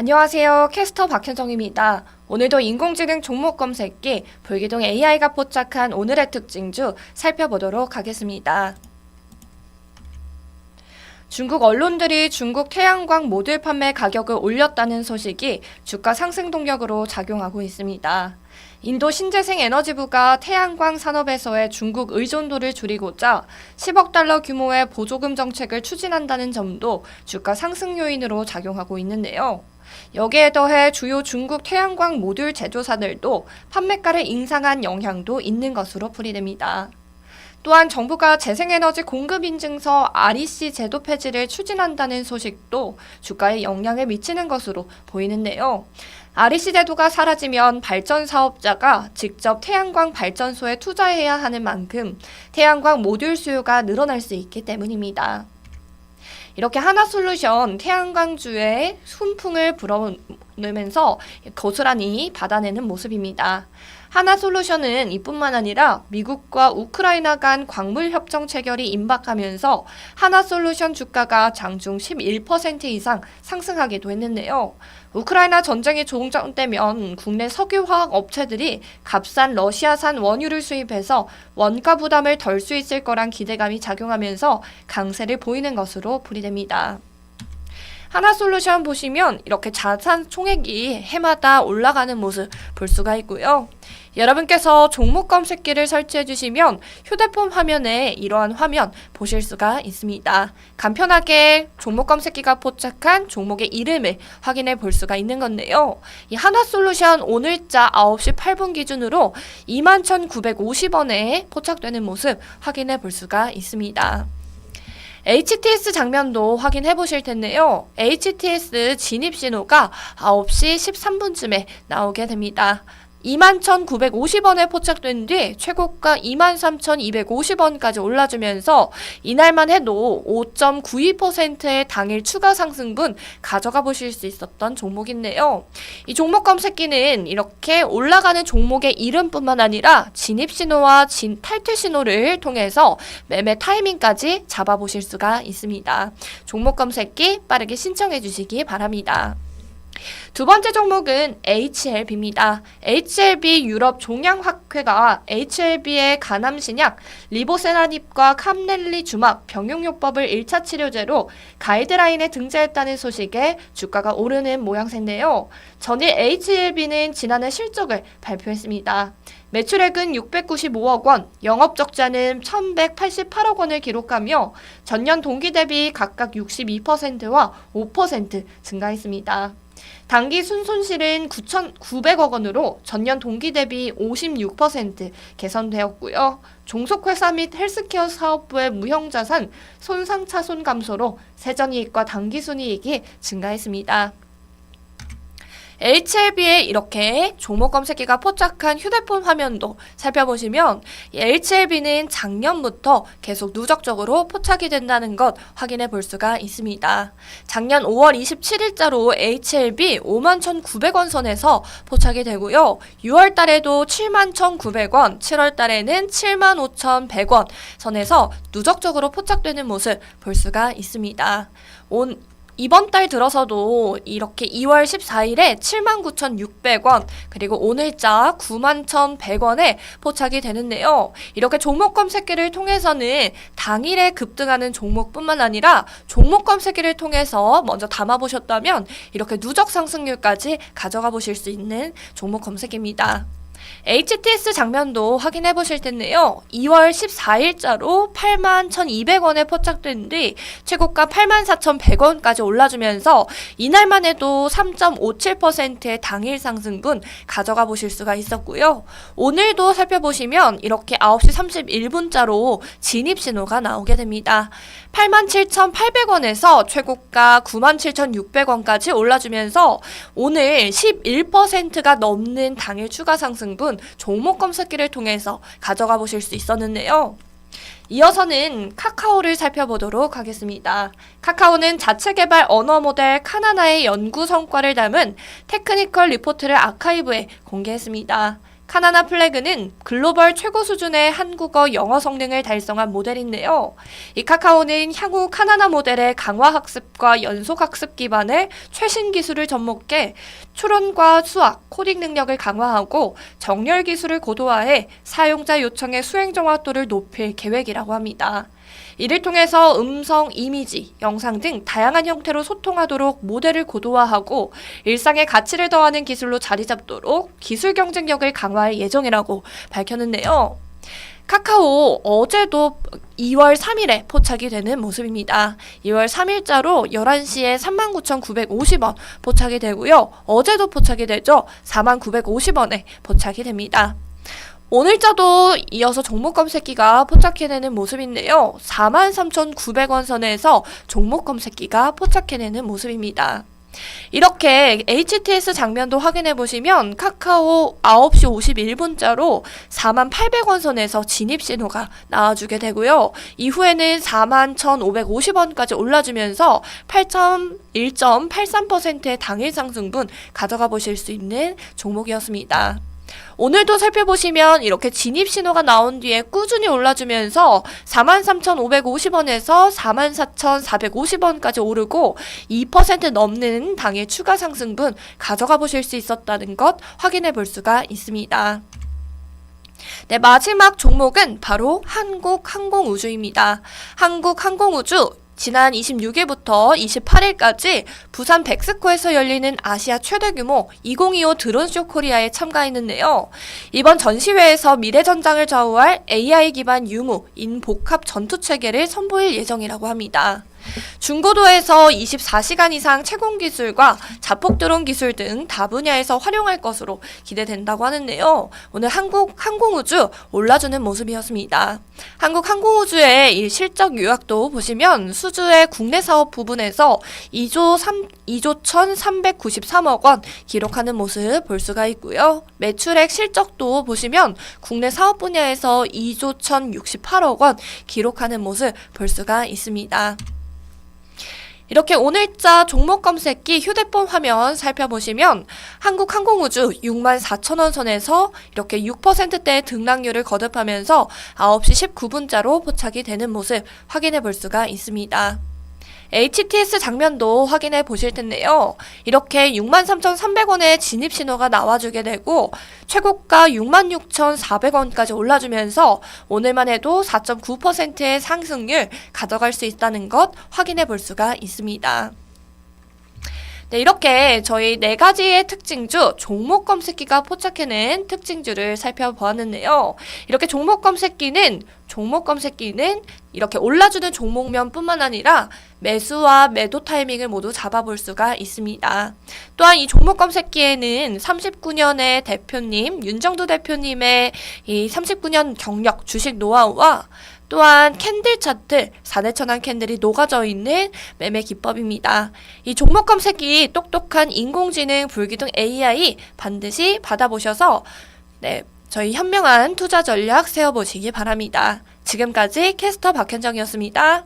안녕하세요. 캐스터 박현정입니다. 오늘도 인공지능 종목 검색기 불기둥 AI가 포착한 오늘의 특징주 살펴보도록 하겠습니다. 중국 언론들이 중국 태양광 모듈 판매 가격을 올렸다는 소식이 주가 상승 동력으로 작용하고 있습니다. 인도 신재생 에너지부가 태양광 산업에서의 중국 의존도를 줄이고자 10억 달러 규모의 보조금 정책을 추진한다는 점도 주가 상승 요인으로 작용하고 있는데요. 여기에 더해 주요 중국 태양광 모듈 제조사들도 판매가를 인상한 영향도 있는 것으로 풀이됩니다. 또한 정부가 재생에너지 공급 인증서 REC 제도 폐지를 추진한다는 소식도 주가에 영향을 미치는 것으로 보이는데요. REC 제도가 사라지면 발전 사업자가 직접 태양광 발전소에 투자해야 하는 만큼 태양광 모듈 수요가 늘어날 수 있기 때문입니다. 이렇게 하나 솔루션 태양광주의 순풍을 불어 넣으면서 고스란히 받아내는 모습입니다. 하나 솔루션은 이뿐만 아니라 미국과 우크라이나 간 광물 협정 체결이 임박하면서 하나 솔루션 주가가 장중 11% 이상 상승하기도 했는데요. 우크라이나 전쟁이 종전되면 국내 석유화학 업체들이 값싼 러시아산 원유를 수입해서 원가 부담을 덜 수 있을 거란 기대감이 작용하면서 강세를 보이는 것으로 풀이됩니다. 하나솔루션 보시면 이렇게 자산 총액이 해마다 올라가는 모습 볼 수가 있고요. 여러분께서 종목 검색기를 설치해 주시면 휴대폰 화면에 이러한 화면 보실 수가 있습니다. 간편하게 종목 검색기가 포착한 종목의 이름을 확인해 볼 수가 있는 건데요. 이 하나솔루션 오늘자 9시 8분 기준으로 21,950원에 포착되는 모습 확인해 볼 수가 있습니다. HTS 장면도 확인해 보실 텐데요. HTS 진입 신호가 9시 13분쯤에 나오게 됩니다. 21,950원에 포착된 뒤 최고가 23,250원까지 올라주면서 이날만 해도 5.92%의 당일 추가 상승분 가져가 보실 수 있었던 종목인데요. 이 종목 검색기는 이렇게 올라가는 종목의 이름뿐만 아니라 진입 신호와 진 탈퇴 신호를 통해서 매매 타이밍까지 잡아 보실 수가 있습니다. 종목 검색기 빠르게 신청해 주시기 바랍니다. 두 번째 종목은 HLB입니다. HLB 유럽 종양학회가 HLB의 간암신약 리보세라닙과 캄넬리 주막 병용요법을 1차 치료제로 가이드라인에 등재했다는 소식에 주가가 오르는 모양새인데요. 전일 HLB는 지난해 실적을 발표했습니다. 매출액은 695억 원, 영업 적자는 1,188억 원을 기록하며 전년 동기 대비 각각 62%와 5% 증가했습니다. 당기 순손실은 9,900억 원으로 전년 동기 대비 56% 개선되었고요. 종속회사 및 헬스케어 사업부의 무형자산 손상차손 감소로 세전이익과 당기순이익이 증가했습니다. HLB에 이렇게 종목 검색기가 포착한 휴대폰 화면도 살펴보시면 HLB는 작년부터 계속 누적적으로 포착이 된다는 것 확인해 볼 수가 있습니다. 작년 5월 27일자로 HLB 5만 1,900원 선에서 포착이 되고요. 6월 달에도 7만 1,900원, 7월 달에는 7만 5,100원 선에서 누적적으로 포착되는 모습 볼 수가 있습니다. 온 이번 달 들어서도 이렇게 2월 14일에 79,600원 그리고 오늘자 91,100원에 포착이 되는데요. 이렇게 종목 검색기를 통해서는 당일에 급등하는 종목뿐만 아니라 종목 검색기를 통해서 먼저 담아보셨다면 이렇게 누적 상승률까지 가져가 보실 수 있는 종목 검색입니다. HTS 장면도 확인해 보실 텐데요. 2월 14일자로 8만 1,200원에 포착된 뒤 최고가 8만 4,100원까지 올라주면서 이날만 해도 3.57%의 당일 상승분 가져가 보실 수가 있었고요. 오늘도 살펴보시면 이렇게 9시 31분자로 진입 신호가 나오게 됩니다. 8만 7,800원에서 최고가 9만 7,600원까지 올라주면서 오늘 11%가 넘는 당일 추가 상승 분 종목 검색기를 통해서 가져가 보실 수 있었는데요. 이어서는 카카오를 살펴보도록 하겠습니다. 카카오는 자체 개발 언어 모델 카나나의 연구 성과를 담은 테크니컬 리포트를 아카이브에 공개했습니다. 카나나 플래그는 글로벌 최고 수준의 한국어 영어 성능을 달성한 모델인데요. 이 카카오는 향후 카나나 모델의 강화 학습과 연속 학습 기반의 최신 기술을 접목해 추론과 수학, 코딩 능력을 강화하고 정렬 기술을 고도화해 사용자 요청의 수행 정확도를 높일 계획이라고 합니다. 이를 통해서 음성, 이미지, 영상 등 다양한 형태로 소통하도록 모델을 고도화하고 일상의 가치를 더하는 기술로 자리 잡도록 기술 경쟁력을 강화할 예정이라고 밝혔는데요. 카카오 어제도 2월 3일에 포착이 되는 모습입니다. 2월 3일자로 11시에 39,950원 포착이 되고요. 어제도 포착이 되죠. 49,950원에 포착이 됩니다. 오늘자도 이어서 종목 검색기가 포착해내는 모습인데요. 43,900원 선에서 종목 검색기가 포착해내는 모습입니다. 이렇게 HTS 장면도 확인해 보시면 카카오 9시 51분자로 4800원 선에서 진입 신호가 나와주게 되고요. 이후에는 41,550원까지 올라주면서 8.1.83%의 당일 상승분 가져가 보실 수 있는 종목이었습니다. 오늘도 살펴보시면 이렇게 진입 신호가 나온 뒤에 꾸준히 올라주면서 43,550원에서 44,450원까지 오르고 2% 넘는 당일 추가 상승분 가져가 보실 수 있었다는 것 확인해 볼 수가 있습니다. 네, 마지막 종목은 바로 한국항공우주입니다. 한국항공우주 지난 26일부터 28일까지 부산 백스코에서 열리는 아시아 최대 규모 2025 드론쇼 코리아에 참가했는데요. 이번 전시회에서 미래전장을 좌우할 AI 기반 유무, 인복합 전투 체계를 선보일 예정이라고 합니다. 중고도에서 24시간 이상 채공 기술과 자폭 드론 기술 등 다 분야에서 활용할 것으로 기대된다고 하는데요. 오늘 한국 항공우주 올라주는 모습이었습니다. 한국 항공우주의 이 실적 요약도 보시면 수주의 국내 사업 부분에서 2조 3 2조 1,393억 원 기록하는 모습 볼 수가 있고요. 매출액 실적도 보시면 국내 사업 분야에서 2조 1,068억 원 기록하는 모습 볼 수가 있습니다. 이렇게 오늘자 종목 검색기 휴대폰 화면 살펴보시면 한국항공우주 6만 4천원 선에서 이렇게 6%대의 등락률을 거듭하면서 9시 19분자로 포착이 되는 모습 확인해 볼 수가 있습니다. HTS 장면도 확인해 보실 텐데요. 이렇게 63,300원의 진입 신호가 나와주게 되고 최고가 66,400원까지 올라주면서 오늘만 해도 4.9%의 상승률 가져갈 수 있다는 것 확인해 볼 수가 있습니다. 네, 이렇게 저희 네 가지의 특징주, 종목 검색기가 포착해낸 특징주를 살펴보았는데요. 이렇게 종목 검색기는, 종목 검색기는 이렇게 올라주는 종목면뿐만 아니라 매수와 매도 타이밍을 모두 잡아볼 수가 있습니다. 또한 이 종목 검색기에는 39년의 대표님, 윤정도 대표님의 이 39년 경력 주식 노하우와 또한 캔들 차트 4대 천왕 캔들이 녹아져 있는 매매 기법입니다. 이 종목 검색기 똑똑한 인공지능 불기둥 AI 반드시 받아보셔서 네, 저희 현명한 투자 전략 세워보시기 바랍니다. 지금까지 캐스터 박현정이었습니다.